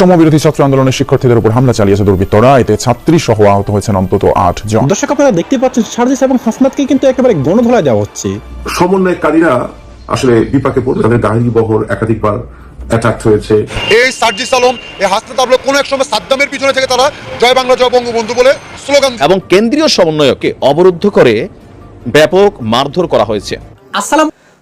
সমবিরোধী ছাত্র আন্দোলনের শিক্ষার্থীদের উপর হামলা চালিয়েছে দুর্বৃত্তরা। এতে ছাত্রী সহ আহত হয়েছেন অন্তত আট জন। দর্শক আপনারা দেখতে পাচ্ছেন সার্জিস এবং হাসনাতকে কিন্তু একেবারে গণধোলাই দেওয়া হচ্ছে। সমন্বয়কারীরা আসলে বিপাকে পড়বে। তাদের গাড়ি বহর একাধিকবার অ্যাটাক হয়েছে। এই সার্জিস আলম এই হাসনাত আবলো কোনো এক সময় সাদ্দামের পিছনে থেকে তারা জয় বাংলা জয় বঙ্গবন্ধু বলে স্লোগান এবং কেন্দ্রীয় সমন্বয়কে অবরুদ্ধ করে ব্যাপক মারধর করা হয়েছে। আসসালাম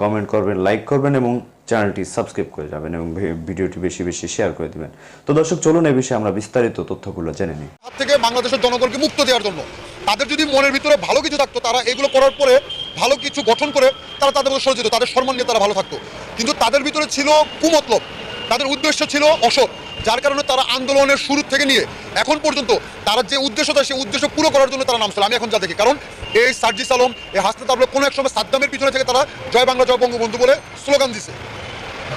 কমেন্ট করবেন লাইক করবেন এবং চ্যানেলটি সাবস্ক্রাইব করে যাবেন এবং ভিডিওটি বেশি বেশি শেয়ার করে দিবেন। তো দর্শক, চলুন এই বিষয়ে আমরা বিস্তারিত তথ্যগুলো জেনে নিই। হাত থেকে বাংলাদেশের জনগণকে মুক্ত দেওয়ার জন্য, তাদের যদি মনের ভিতরে ভালো কিছু থাকতো, তারা এগুলো করার পরে ভালো কিছু গঠন করে তারা তাদের মধ্যে সরে যেত, তাদের সম্মান নিয়ে তারা ভালো থাকতো। কিন্তু তাদের ভিতরে ছিল কুমতলব, তাদের উদ্দেশ্য ছিল অসৎ। যার কারণে তারা আন্দোলনের শুরু থেকে নিয়ে এখন পর্যন্ত তারা যে উদ্দেশ্যটা সেই উদ্দেশ্য পুরো করার জন্য তারা নামছিল। আমি এখন যা দেখি, কারণ এই সার্জিস আলম, এই হাসনাত আবলো কোনো এক সময় সাদ্দামের পিছনে থেকে তারা জয় বাংলা, জয় বঙ্গবন্ধু বলে স্লোগান দিছে।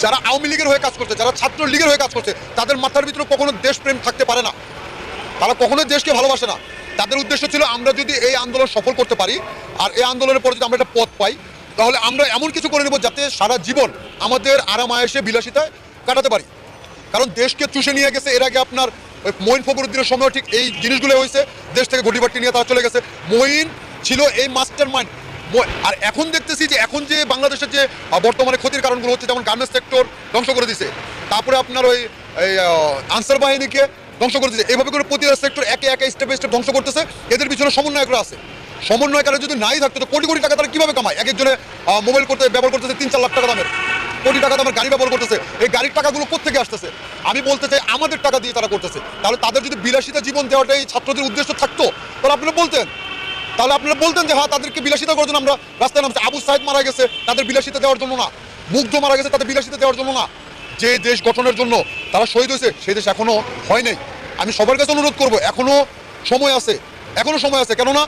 যারা আওয়ামী লীগের হয়ে কাজ করছে, যারা ছাত্র লীগের হয়ে কাজ করছে, তাদের মাথার ভিতরে কখনো দেশপ্রেম থাকতে পারে না। তারা কখনোই দেশকে ভালোবাসে না। তাদের উদ্দেশ্য ছিল, আমরা যদি এই আন্দোলন সফল করতে পারি, আর এই আন্দোলনের পরে যদি আমরা একটা পথ পাই, তাহলে আমরা এমন কিছু করে নেব যাতে সারা জীবন আমাদের আরাম বিলাসিতায় কাটাতে পারি। কারণ দেশকে চুষে নিয়ে গেছে। এর আগে আপনার মঈন ফখরুদ্দিনের সময় ঠিক এই জিনিসগুলো হয়েছে। দেশ থেকে ঘটিবাটি নিয়ে তারা চলে গেছে। মঈন ছিল এই মাস্টার মাইন্ড আর এখন দেখতেছি যে, এখন যে বাংলাদেশের যে বর্তমানে ক্ষতির কারণগুলো হচ্ছে, যেমন গার্মেন্টস সেক্টর ধ্বংস করে দিছে। তারপরে আপনার ওই আনসার বাহিনীকে ধ্বংস করে দিচ্ছে এইভাবে করে প্রতিটা সেক্টর একে একে স্টেপ স্টেপ ধ্বংস করতেছে। এদের পিছনে সমন্বয়করা আছে। সমন্বয়কারী যদি নাই থাকতো, তো কোটি কোটি টাকা তারা কীভাবে কামায়? এক একজনে মোবাইল করতে, ব্যবহার করতেছে তিন চার লাখ টাকা দামের। কোটি টাকা দামের গাড়ি ব্যবহার করতেছে। এই গাড়ির টাকাগুলো কোথেকে আসতেছে? আমি বলতে চাই আমাদের টাকা দিয়ে তারা করতেছে। তাহলে তাদের যদি বিলাসিতা জীবন দেওয়াটাই ছাত্রদের উদ্দেশ্য থাকতো, তাহলে আপনারা বলতেন। তাহলে আপনারা বলতেন যে হ্যাঁ তাদেরকে বিলাসিতা করার জন্য আমরা রাস্তায় নামছি। আবু সাইদ মারা গেছে, তাদের বিলাসিতা দেওয়ার জন্য না। মুগ্ধ মারা গেছে, তাদের বিলাসিতা দেওয়ার জন্য না। যে দেশ গঠনের জন্য তারা শহীদ হয়েছে, সেই দেশ এখনও হয় নাই। আমি সবার কাছে অনুরোধ করব, এখনও সময় আছে, এখনও সময় আছে। কেননা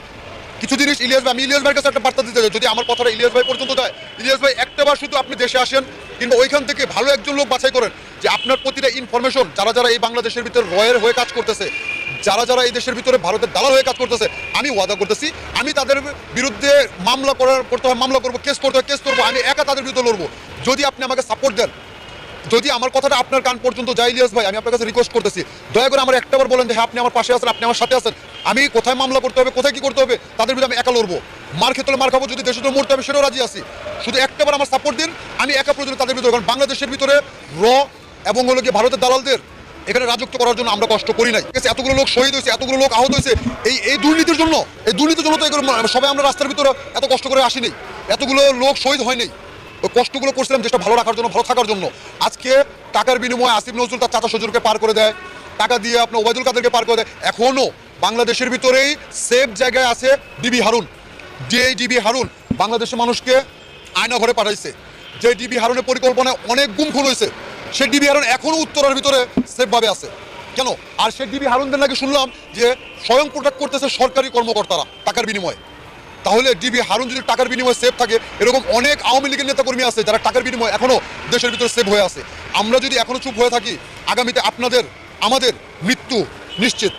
কিছু জিনিস ইলিয়াস ভাই, আমি ইলিয়াস ভাইয়ের কাছে একটা বার্তা দিতে চাই। যদি আমার কথাটা ইলিয়াস ভাই পর্যন্ত যায়, ইলিয়াস ভাই একটাবার শুধু আপনি দেশে আসেন কিংবা ওইখান থেকে ভালো একজন লোক বাছাই করেন যে আপনার প্রতিটা ইনফরমেশন যারা যারা এই বাংলাদেশের ভিতরে রয়ের হয়ে কাজ করতেছে, যারা যারা এই দেশের ভিতরে ভারতের দালাল হয়ে কাজ করতেছে, আমি ওয়াদা করতেছি, আমি তাদের বিরুদ্ধে মামলা করার করতে হয় মামলা করব কেস করতে হয় কেস করব, আমি একা তাদের বিরুদ্ধে লড়বো। যদি আপনি আমাকে সাপোর্ট দেন যদি আমার কথাটা আপনার কান পর্যন্ত যায়, ইলিয়াস ভাই, আমি আপনার কাছে রিকোয়েস্ট করতেছি। দয়া করে আমার একটাবার বলেন যে হ্যাঁ আপনি আমার পাশে আছেন, আপনি আমার সাথে আছেন। আমি কোথায় মামলা করতে হবে, কোথায় কি করতে হবে, তাদের বিরুদ্ধে আমি একা লড়বো। মার ক্ষেত্রে মার খাব, যদি দেশের মরতে হবে, সেটাও রাজি আছি। শুধু একটাবার আমার সাপোর্ট দিন, আমি একা পর্যন্ত তাদের বিরুদ্ধে কারণ বাংলাদেশের ভিতরে র এবং হলো গিয়ে ভারতের দালালদের এখানে রাজত্ব করার জন্য আমরা কষ্ট করি নাই? এতগুলো লোক শহীদ হয়েছে, এতগুলো লোক আহত হয়েছে, এই এই দুর্নীতির জন্য, এই দুর্নীতির জন্য তো এগুলো, সবাই আমরা রাস্তার ভিতরে এত কষ্ট করে আসিনি এতগুলো লোক শহীদ হয়নি ওই কষ্টগুলো করছিলাম যেটা ভালো রাখার জন্য, ভালো থাকার জন্য। আজকে টাকার বিনিময়ে আসিফ নজরুল তার চাচা সজুরকে পার করে দেয়। টাকা দিয়ে আপনার ওবায়দুল কাদেরকে পার করে দেয়। এখনও বাংলাদেশের ভিতরেই সেফ জায়গায় আছে ডিবি হারুন। যে ডিবি হারুন বাংলাদেশের মানুষকে আয়না ঘরে পাঠাইছে। যে ডিবি হারুনের পরিকল্পনায় অনেক গুম খুন হয়েছে, সে ডিবি হারুন এখনও উত্তরের ভিতরে সেফভাবে আছে। কেন? আর সে ডিবি হারুনদের নাকি শুনলাম যে স্বয়ং প্রোটেক্ট করতেছে সরকারি কর্মকর্তারা টাকার বিনিময়ে। তাহলে ডিবি হারুন যদি টাকার বিনিময়ে সেফ থাকে, এরকম অনেক আওয়ামী লীগের নেতাকর্মী আছে যারা টাকার বিনিময়ে এখনও দেশের ভিতরে সেভ হয়ে আছে। আমরা যদি এখনও চুপ হয়ে থাকি, আগামীতে আপনাদের, আমাদের মৃত্যু নিশ্চিত।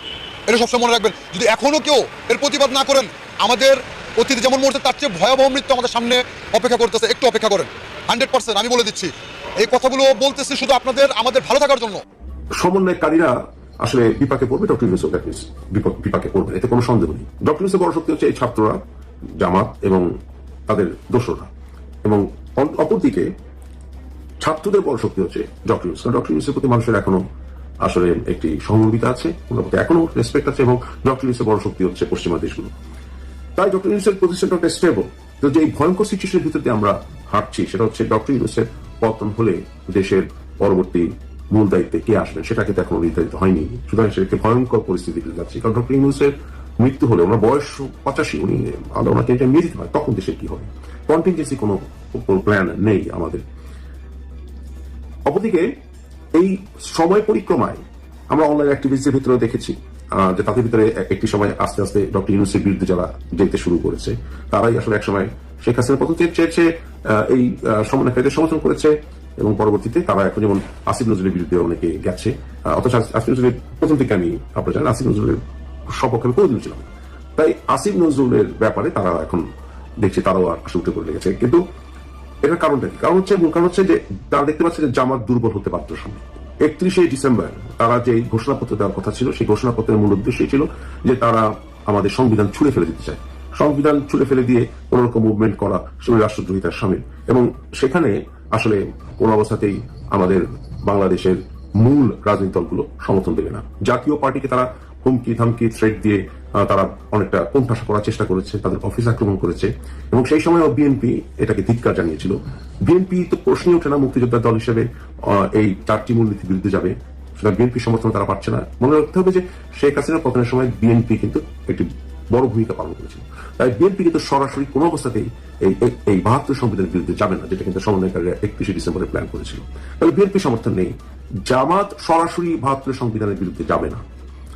এটা সবসময় মনে রাখবেন। যদি এখনও কেউ এর প্রতিবাদ না করেন, আমাদের অতীতে যেমন মুহূর্তে তার চেয়ে ভয়াবহ মৃত্যু আমাদের সামনে অপেক্ষা করতেছে। একটু অপেক্ষা করেন। হান্ড্রেড পার্সেন্ট আমি বলে দিচ্ছি, এই কথাগুলো বলতেছি শুধু আপনাদের, আমাদের ভালো থাকার জন্য। সমন্বয়কারীরা আসলে বিপাকে পড়বে, ডক্টর ইউনুসও বিপাকে পড়বে এতে কোনো সন্দেহ নেই। ডক্টর ইউনুসের বড় শক্তি হচ্ছে এই ছাত্ররা। জামাত এবং তাদের দোসররা। এবং অপরদিকে ছাত্রদের বড় শক্তি হচ্ছে ডক্টর ইউনুস। কারণ ডক্টর ইউনুসের প্রতি মানুষের এখনও আসলে একটি সহমর্মিতা আছে ওনার প্রতি এখনও রেসপেক্ট আছে এবং ডক্টর ইউনুসের বড় শক্তি হচ্ছে পশ্চিমা দেশগুলো। তাই ডক্টর ইউনুসের পজিশনটা একটা স্টেবল তো যে ভয়ঙ্কর সিচুয়েশনের ভিতর আমরা হাঁটছি, সেটা হচ্ছে ডক্টর ইউনুসের পতন হলে দেশের পরবর্তী মূল দায়িত্বে কে আসবেন সেটা কিন্তু এখনও নির্ধারিত হয়নি। সুতরাং সেটা ভয়ঙ্কর পরিস্থিতিতে যাচ্ছে। কারণ ডক্টর ইউনুসের মৃত্যু হলে, ওনার বয়স পঁচাশি, উনি আলাদা ওনাকে এটা নিয়ে দিতে হয় তখন দেশের কি হবে কন্টিনজেন্সি কোনো প্ল্যান নেই আমাদের। অপরদিকে, এই সময় পরিক্রমায়, আমরা অনলাইন অ্যাক্টিভিটির ভিতরে দেখেছি যে তাদের ভিতরে একটি সময় আস্তে আস্তে ডক্টর ইউনুসের বিরুদ্ধে যারা যেতে শুরু করেছে, তারাই আসলে একসময় শেখ হাসিনা প্রথম চেয়ে চেয়েছে এই সমন্বয়কারীদের সমর্থন করেছে এবং পরবর্তীতে তারা এখন যেমন আসিফ নজরুলের বিরুদ্ধে অনেকে গেছে অথচ আসিফ নজরুলের প্রথম থেকে আমি আপনার জানেন, আসিফ নজরুলের সপক্ষে আমি কোনোদিন ছিলাম তাই আসিফ নজরুলের ব্যাপারে তারা এখন দেখছে তারাও আসলে উঠে পড়ে লেগেছে। কিন্তু এটার কারণটা কি? কারণ হচ্ছে মূল কারণ হচ্ছে যে তারা দেখতে পাচ্ছে যে জামাত দুর্বল হতে পারত সামনে। একত্রিশে ডিসেম্বর তারা যে ঘোষণাপত্র দেওয়ার কথা ছিল, সেই ঘোষণাপত্রের মূল উদ্দেশ্যই ছিল যে তারা আমাদের সংবিধান ছুঁড়ে ফেলে দিতে চায়। সংবিধান ছুঁড়ে ফেলে দিয়ে কোন রকম মুভমেন্ট করা রাষ্ট্রদ্রোহিতার সামিল। এবং সেখানে আসলে কোন অবস্থাতেই আমাদের বাংলাদেশের মূল রাজনৈতিক দলগুলো সমর্থন দেবে না। জাতীয় পার্টিকে তারা হুমকি ধামকি থ্রেট দিয়ে তারা অনেকটা কোণঠাসা করার চেষ্টা করেছে, তাদের অফিস আক্রমণ করেছে। এবং সেই সময় বিএনপি এটাকে ধিক্কার জানিয়েছিল। বিএনপি তো প্রশ্নই ওঠে না মুক্তিযোদ্ধার দল হিসেবে এই চারটি মূলনীতির বিরুদ্ধে যাবে। সুতরাং বিএনপি সমর্থন তারা পাচ্ছে না। মনে রাখতে হবে যে শেখ হাসিনার পতনের সময় বিএনপি কিন্তু একটি বড় ভূমিকা পালন করেছিল। তাই বিএনপি কিন্তু সরাসরি কোনো অবস্থাতেই এই- এই বাহাত্তর সংবিধানের বিরুদ্ধে যাবে না, যেটা কিন্তু সমন্বয়কারীরা একত্রিশে ডিসেম্বরে প্ল্যান করেছিল। তাহলে বিএনপি সমর্থন নেই। জামাত সরাসরি বাহাত্তর সংবিধানের বিরুদ্ধে যাবে না।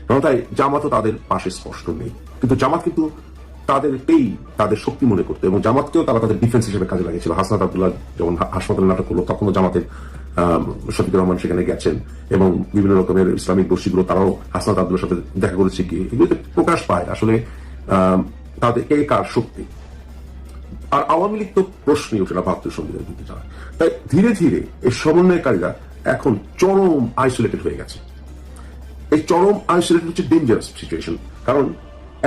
কারণ তাই জামাতও তাদের পাশে স্পষ্ট নেই। কিন্তু জামাত কিন্তু তাদেরকেই তাদের শক্তি মনে করতো এবং জামাতকেও তারা তাদের ডিফেন্স হিসেবে কাজে লাগিয়েছিল। হাসনাত আব্দুল্লাহ যখন হাসপাতালে নাটক করল, তখনও জামাতের শফিকুর রহমান সেখানে গেছেন এবং বিভিন্ন রকমের ইসলামিক গোষ্ঠীগুলো তারাও হাসনাত আব্দুল্লার সাথে দেখা করেছে কি এগুলোতে প্রকাশ পায় আসলে তাদের কে কার শক্তি। আর আওয়ামী লীগ তো প্রশ্নই ওঠে না বাহাত্তর সংবিধান বিরুদ্ধে তাই ধীরে ধীরে এই সমন্বয়কারীরা এখন চরম আইসোলেটেড হয়ে গেছে। এই চরম আইসোলেটেড হচ্ছে ডেঞ্জারাস সিচুয়েশন কারণ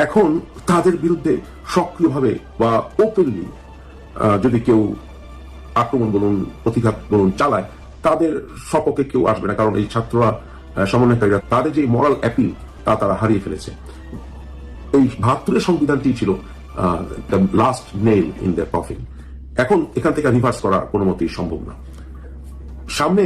এখন তাদের বিরুদ্ধে সক্রিয়ভাবে বা ওপেনলি যদি কেউ আক্রমণ বলুন, প্রতিঘাত বলুন চালায়, তাদের সপক্ষে কেউ আসবে না। কারণ এই ছাত্ররা সমন্বয়কারীরা, তাদের যে মরাল অ্যাপিল তা তারা হারিয়ে ফেলেছে। এই বাহাত্তরের সংবিধানটি ছিল last nail in the coffin এখন এখান থেকে রিভার্স করা কোনো মতেই সম্ভব না। সামনে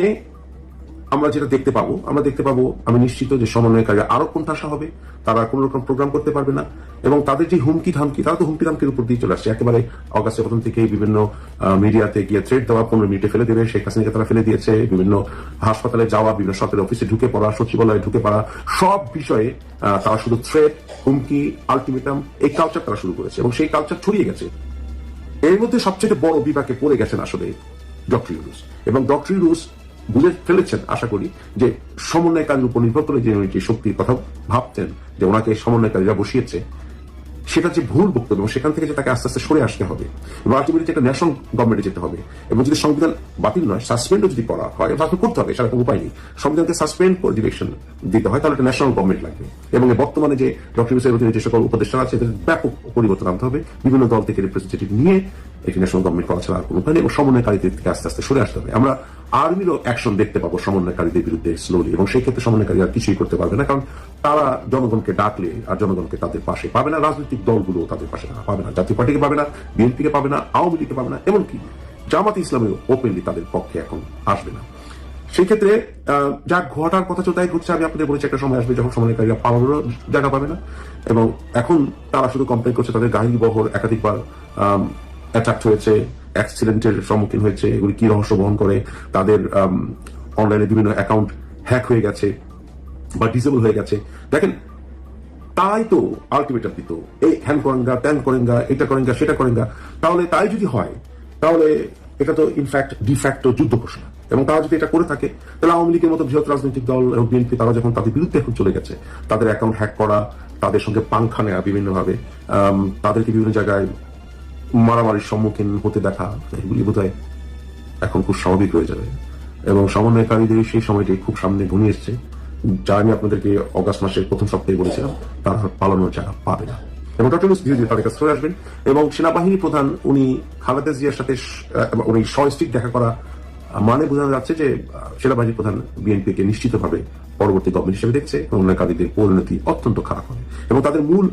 আমরা যেটা দেখতে পাবো, আমরা দেখতে পাবো, আমি নিশ্চিত যে সমন্বয়কারীরা আরও কোণঠাসা হবে, তারা কোন রকম প্রোগ্রাম করতে পারবে না, এবং তাদের যে হুমকি ধামকি তারা তো হুমকি ধামকির উপর দিয়ে চলে আসছে। একেবারে অগাস্টের প্রথম থেকে বিভিন্ন মিডিয়াতে গিয়ে থ্রেড দেওয়া পনেরো মিনিটে ফেলে দেবে, শেখ হাসিনাকে তারা ফেলে দিয়েছে, বিভিন্ন হাসপাতালে যাওয়া, বিভিন্ন সরকারি অফিসে ঢুকে পড়া, সচিবালয়ে ঢুকে পড়া, সব বিষয়ে তারা শুধু থ্রেড হুমকি আলটিমেটাম এই কালচার তারা শুরু করেছে, এবং সেই কালচার ছড়িয়ে গেছে। এর মধ্যে সবচেয়ে বড় বিভাগে পড়ে গেছেন আসলে ডক্টর ইউনুস, এবং ডক্টর ইউনুস বুঝে ফেলেছেন, আশা করি, যে সমন্বয়কারীর উপর নির্ভর করে যে যে শক্তির কথা ভাবতেন যে ওনাকে সমন্বয়কারীরা বসিয়েছে, সেটা যে ভুল বক্তব্য, এবং সেখান থেকে যে তাকে আস্তে আস্তে সরে আসতে হবে, এবং আলটিমেটলি একটা ন্যাশনাল গভর্নমেন্টে যেতে হবে, এবং যদি সংবিধান বাতিল নয় সাসপেন্ডও যদি করা হয় বাতিল করতে হবে, সেটা উপায় নেই, সংবিধানকে সাসপেন্ড করে ডিরেকশন দিতে হয়, তাহলে একটা ন্যাশনাল গভর্নমেন্ট লাগবে। এবং বর্তমানে যে ডক্টর ইউসের অধীনে যে সকল উপদেষ্টা আছে ব্যাপক পরিবর্তন আনতে হবে, বিভিন্ন দল থেকে রিপ্রেজেন্টেটিভ নিয়ে একটি ন্যাশনাল গভর্নমেন্ট করা ছাড়া আর কোনো। উপায় নেই এবং সমন্বয়কারীদের থেকে আস্তে আস্তে সরে আসতে হবে। আমরা আর্মিরও অ্যাকশন দেখতে পাবো সমন্বয়কারীদের বিরুদ্ধে স্লোলি এবং সেই ক্ষেত্রে সমন্বয়কারীরা কিছুই করতে পারবে না, কারণ তারা জনগণকে ডাকলে আর জনগণকে তাদের পাশে পাবে না, রাজনৈতিক দলগুলো তাদের পাশে পাবে না, জাতীয় পার্টিকে পাবে না, বিএনপিকে পাবে না, আওয়ামী লীগকে পাবে না, এমনকি জামাত ইসলামেও ওপেনলি তাদের পক্ষে এখন আসবে না। সেই ক্ষেত্রে যা ঘটার কথা তাই ঘটছে, আমি আপনাদের বলেছি একটা সময় আসবে যখন সমন্বয়কারীরা পাওয়ারও জায়গা পাবে না এবং এখন তারা শুধু কমপ্লেন করছে তাদের গাড়ি বহর একাধিকবার অ্যাটাক হয়েছে অ্যাক্সিডেন্টের সম্মুখীন হয়েছে, এগুলি কি রহস্য বহন করে, তাদের অনলাইনে বিভিন্ন অ্যাকাউন্ট হ্যাক হয়ে গেছে বা ডিসেবল হয়ে গেছে। দেখেন, তাই তো আলটিমেটাম দিত এই হ্যান করেঙ্গা, ত্যান করেঙ্গা, এটা করেঙ্গা, সেটা করেঙ্গা। তাহলে তাই যদি হয়, তাহলে এটা তো ইনফ্যাক্ট ডিফ্যাক্ট যুদ্ধ ঘোষণা। এবং তারা যদি এটা করে থাকে, তাহলে আওয়ামী লীগের মতো বৃহৎ রাজনৈতিক দল এবং বিএনপি তারা যখন তাদের বিরুদ্ধে এখন চলে গেছে, তাদের অ্যাকাউন্ট হ্যাক করা, তাদের সঙ্গে পাংখা নেওয়া বিভিন্নভাবে তাদেরকে বিভিন্ন জায়গায় মারামারির সম্মুখীন হতে দেখা এগুলি বোধ এখন খুব স্বাভাবিক হয়ে যাবে। এবং সমন্বয়কারীদের সেই সময়টি খুব সামনে ঘনিয়ে এসছে। যা আমি আপনাদেরকে অগাস্ট মাসের প্রথম সপ্তাহে বলেছিলাম, তারা পালনের জায়গা পাবে না। এবং ডক্টর ইউনুস ধীরে ধীরে তাদের কাছে চলে আসবেন। এবং সেনাবাহিনী প্রধান, উনি খালেদা জিয়ার সাথে উনি সস্টিক দেখা করা মানে বোঝানো যাচ্ছে যে আহ, সেনাবাহিনী প্রধান বিএনপিকে নিশ্চিতভাবে পরবর্তী গভর্নমেন্ট হিসেবে দেখছে সমন্বয়কারীদের পরিণতি অত্যন্ত খারাপ হবে। এবং তাদের মূল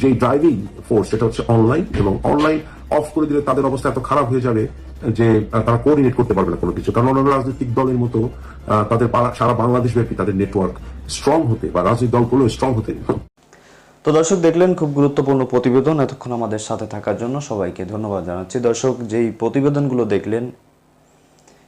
যে ড্রাইভিং ফোর্স সেটা হচ্ছে অনলাইন এবং অনলাইন অফ করে দিলে তাদের অবস্থা এত খারাপ হয়ে যাবে যে তারা কোঅর্ডিনেট করতে পারবে না কোনো কিছু। কারণ অন্যান্য রাজনৈতিক দলের মতো তাদের সারা বাংলাদেশ ব্যাপী তাদের নেটওয়ার্ক স্ট্রং হতে বা রাজনৈতিক দলগুলো স্ট্রং হতে তো দর্শক দেখলেন খুব গুরুত্বপূর্ণ প্রতিবেদন এতক্ষণ আমাদের সাথে থাকার জন্য সবাইকে ধন্যবাদ জানাচ্ছি। দর্শক যেই প্রতিবেদনগুলো দেখলেন